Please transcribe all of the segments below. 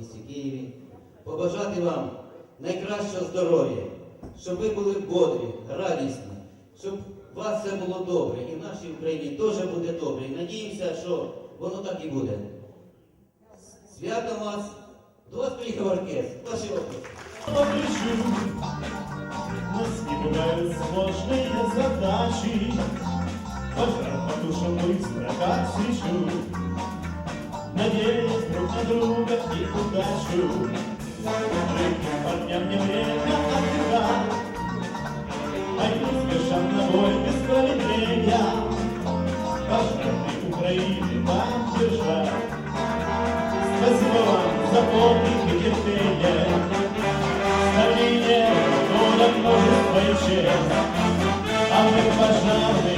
місті Києві, побажати вам найкращого здоров'я, щоб ви були бодрі, радісні, щоб у вас все було добре, і в нашій Україні теж буде добре. І надіємося, що воно так і буде. Свято вас! До вас приїхав оркестр. Ваші оплески. Обречу, нас не бывают сложные задачи. Пожар по душам быстро, как свечу. Надеясь друг на друга и удачу. Парням не время отдыхать. Они спешат на бой без промедления. Пожар Украины вам держать. Спасибо вам за подвиг и терпение. Ставление года множество и честь, А мы пожарные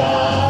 Hallelujah.